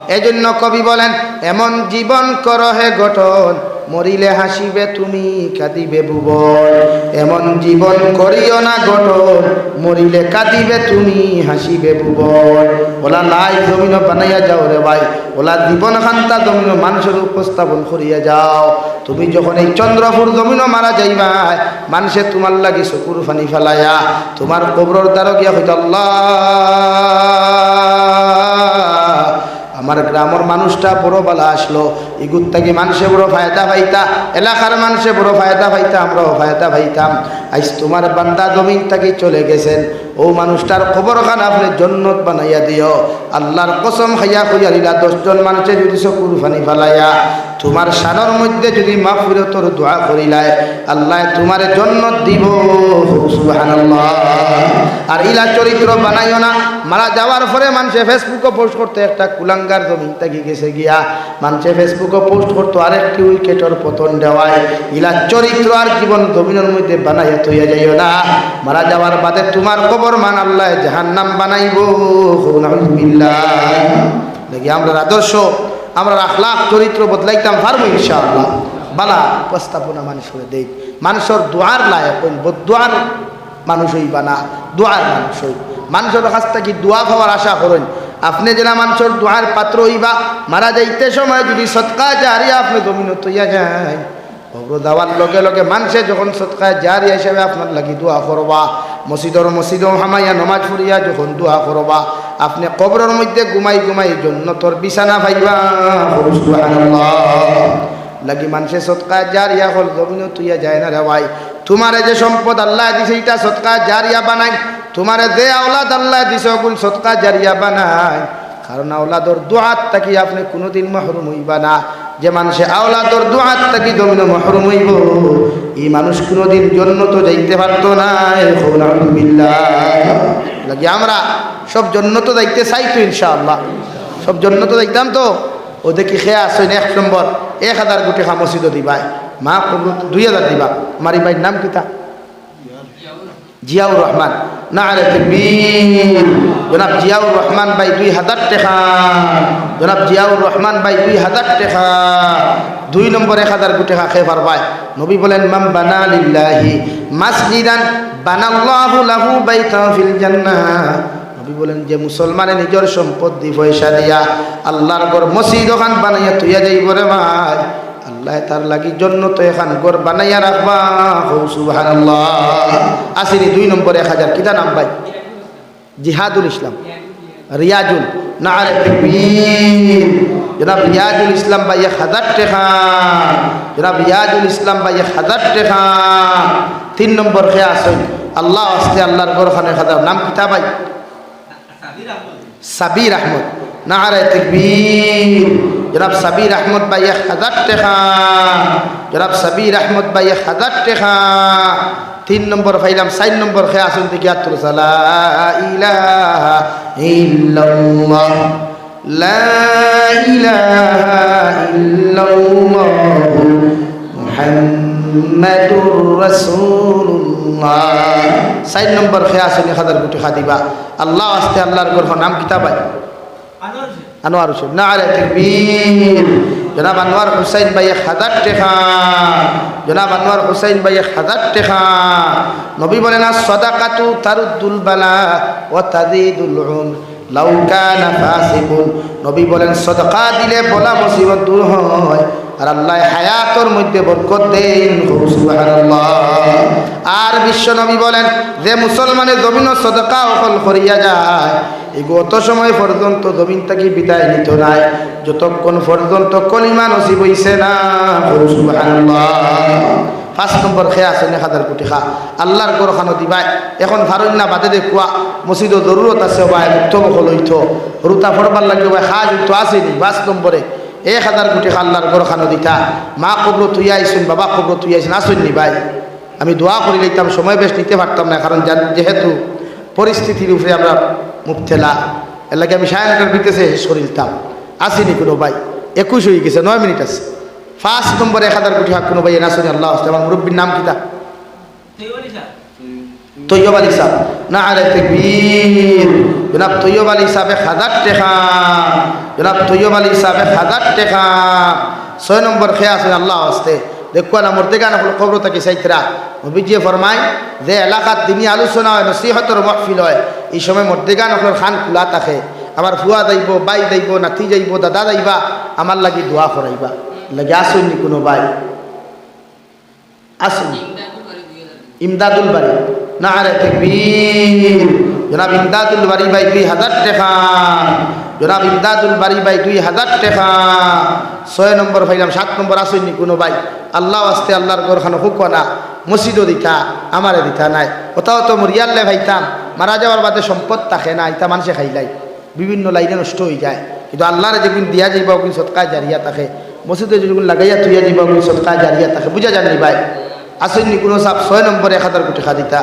এজন্য কবি বলেন, এমন জীবন কর হে গঠন, মরিলে হাসিবে তুমি, কাঁদিবে ভুবন। এমন জীবন করিও না গঠন, মরিলে কাঁদিবে তুমি, হাসিবে ভুবন। ওলা লাই জমিন বানাইয়া যাও রে ভাই, ওলা জীবন খান্তা জমিন মানুষের উপস্থাপন করিয়া যাও। তুমি যখন এই চন্দ্রপুর জমিন মারা যাইবা মানুষে তোমার লাগি চকুর ফানি ফেলাইয়া, তোমার কবরর দ্বারা গিয়া হইত আল্লাহ। আমার গ্রামের মানুষটা বড় বালা আসলো। ইগুত থেকে মানুষে বড় ফায়দা পাইতা, এলাকার মানুষে বড় ফায়দা পাইতা, আমরাও ফায়দা পাইতাম। আজ তোমার বান্দা জমিন থেকে চলে গেছেন। ও মানুষটার খবর খান আপনি জন্নত বানাইয়া দিও। আল্লাহর কসম খাইয়া খুঁজা দিলা দশজন মানুষের যদি চকুর ফানি ফালাইয়া তোমার সানর মধ্যে যদি মাফিরতর দোয়া করিলায় আল্লাহ তোমার জন্নত দিব। আর ইলা চরিত্র বানাইও না। মারা যাওয়ার পরে মানুষে ফেসবুকে পোস্ট করতে একটা কুলাঙ্গার জমিন থেকে গেছে গিয়া, মানুষে ফেসবুকে পোস্ট করতো আরেকটি উইকেটর পতন দেওয়ায়। ইলা চরিত্র আর জীবন জমিনের মধ্যে বানাইয়া তৈয়া যাইও না। মারা যাওয়ার বাদে তোমার কবর মান আল্লাহ জাহান্নাম বানাইব। দেখি আমরা আদর্শ আমরা আখলাখ, চরিত্র বদলাইতাম, পারব ইনশাআল্লাহ। বালা, উপস্থাপনা মানুষের দেই। মানুষের দোয়ার লায়ক বদুয়ার মানুষ হইবা না, দোয়ার মানুষ হই মানুষের কাছ থেকে দোয়া খাওয়ার আশা করেন। আপনি যেন মানুষের দোয়ার পাত্র হইবা, মারা যাইতে সময় যদি সৎকা জারিয়া আপনি জমিন তৈয়া যায়। খবর দেওয়ার লগে লগে মানুষে যখন সৎকা জারিয়া হিসাবে আপনার লাগি দোয়া করবা, মসজিদর মসজিদ হামাইয়া, নমাজ ফুরিয়া যখন দোয়া করবা আপনি কবরের মধ্যে ঘুমাই ঘুমাই জন্য তোর বিছানা ভাইবা লাগি মানুষের সৎকা জারিয়া হল জমিন তুইয়া যায় না রে ভাই। তোমারে যে সম্পদ আল্লাহ দিছে, এটা সৎকা জারিয়া বানাই। তোমারে যে আওলাদ আল্লাহ দিছে, ওগুল সৎকা জারিয়া বানাই। কারণ আওলাদর দোয়াত থাকি আপনি কোনোদিন মাহরুম হইবা না। যে মানুষে আওলাদর দোয়াত থাকি জমিন মহরম হইব, এই মানুষ কোনোদিন জন্য তো যাইতে পারত না। লাগি আমরা সব জন্য তো যাইতে চাই তো ইনশাআল্লাহ। সব জন্য তো দেখতাম তো। ও দেখি খেয়া আসেন এক নম্বর। এক হাজার কোটি খা মসজিদ দিবাই। মা দুই হাজার দিবা। মারি ভাইয়ের নাম কিতা? জিয়াউর রহমান। না আরে জনাব জিয়াউর রহমান ভাই দুই হাজার টাকা। জনাব জিয়াউর রহমান ভাই দুই হাজার টাকা। দুই নম্বর এক হাজার কোটি টাকা খেয়ে পারবাই নবী বলেন মাম বানা লিল্লাহি মাসজিদান বানাল্লাহু লাহু বাইতান ফিল জান্নাহ। নবী বলেন, যে মুসলমানে নিজের সম্পদ দি পয়সা দিয়া আল্লাহর ঘর মসজিদ ওখান বানাইয়া তুইয়া যাইব রে ভাই। আল্লাহ তার লাগি জন্য তো এখান ঘর বানাইয়া রাখবা। হৌ আসিনি, দুই নম্বর এক হাজার কিতা নাম ভাই? জিহাদুল ইসলাম। রিয়াজুল। না জনাব রিয়াজুল ইসলাম ভাই, এক হাজার টাকা। জনাব রিয়াজুল ইসলাম ভাই, এক হাজার টাকা। তিন নম্বর খেয়ে আসেন আল্লাহ আসতে আল্লাহর ঘরখানে খাদার নাম কিতা ভাই? সাবির আহমদ। না, আরে তকবীর জনাব সাবির আহমদ ভাই এক হাজার টাকা। জনাব সাবির আহমদ ভাই এক হাজার টাকা। তিন নম্বর ফাইলাম, চার নম্বর খেয়ে আসুন দেখি আত্মর সালা ইলাহা ইল্লাল্লাহ। লা ইলাহা ইল্লাল্লাহ মুহাম্মাদুর রাসূলুল্লাহ। চার নম্বর খেয়ে আসুন এক হাজার কোটি খাদিবা। আল্লাহ আসতে আল্লাহর গর্ভ নাম কিতাবাই আনোয়ার হোসেন। না আরে তকবীর। জনাব আনোয়ার হুসাইন ভাই এক হাজার টেকা। জনাব আনোয়ার হুসাইন ভাই এক হাজার টেকা। নবী বলে না সদাকাতু তারুদ্দুল বালা ও তাজিদুল লাউকা লাউকানা ফাসিকুন। নবী বলেন, সদকা দিলে বলা মুসিবত দূর হয়। আর আল্লাহ হায়াতর মধ্যে বরকত দেন। আর বিশ্ব নবী বলেন, যে মুসলমানের জমিন সদকা অকল করিয়া যায় গত সময় পর্যন্ত জমিন থেকে বিদায় নিত নাই। যতক্ষণ পর্যন্ত কলিমা নসিব হইছে না। পাঁচ নম্বর খেয়ে আছে এক হাজার কোটি খা। আল্লাহর গরখানো দিবাই। এখন ভারত না বাদে দেখুয়া মসজিদ জরুরত আছে ভাই মুক্ত বকল হইত রুতা ফরবার লাগবে ভাই খা যুক্ত আসেনি। পাঁচ নম্বরে এক হাজার কোটি খা আল্লাহর গরখানো দিতা। মা কবর তুই আইসুন বাবা কবর তুই আইসুন আসুন নি ভাই। আমি দোয়া করে লইতাম সময় বেশ নিতে পারতাম না কারণ যেহেতু পরিস্থিতির উপরে আমরা মুক্তেলা এর লাগে আমি সায়নটার বিতেছে শরীরতাম আসেনি কোনো ভাই একুশ হয়ে গেছে নয় মিনিট আছে। ফার্স্ট নম্বর এক হাজার কোটি হাক কোনো ভাই না শুনি আল্লাহ আসতে আমার মুরব্বীর নাম কিতা? তৈয়ব আলী সাহ না আরে তকবীর। জনাব তৈয়ব আলী সাহেব হাজার টেকা। জনাব তৈয়ব আলী সাহেব হাজার টেকা। ছয় নম্বর খেয়া আছে আল্লাহ আসতে দেখুন আমার না হলো খবর থাকি সাইতরা। নবীজিয়ে ফরমায় যে এলাকাত তিনি আলোচনা হয়, নসিহতর মহফিল হয়, এই সময় মর্দিগান আপনার খান খোলা থাকে। আমার ফুয়া যাইব, বাই যাইব, নাতি যাইব, দাদা যাইবা, আমার লাগি দোয়া করাইবা। লাগে আসুন নি কোনো বাই। আসুন। ইমদাদুল বাড়ি। না আরে জনাব ইমদাদুল বাড়ি ভাই দুই হাজার টাকা। জনাব ইমদাদুল বাড়ি ভাই দুই হাজার টাকা। ছয় নম্বর ভাইলাম সাত নম্বর আসেননি কোনো ভাই। আল্লাহ আস্তে আল্লাহর গরখানো হুক না, মসজিদও দিতা, আমারে দিতা নাই। কোথাও তো মরিয়াল্লে ভাইতাম, মারা যাওয়ার বাদে সম্পদ থাকে না ইতা মানুষে খাইলাই বিভিন্ন লাইনে নষ্ট হয়ে যায়। কিন্তু আল্লাহর যেগুন দিয়া যাইবা, ওগুন সৎকায় জারিয়া থাকে মসজিদে যেগুন লাগাইয়া তুইয়া যাইবা, ওগুন সৎকায় জারিয়া থাকে বুঝা জানি ভাই? আসেননি কোনো সাপ, ছয় নম্বরে এক হাজার কোটি খা দিতা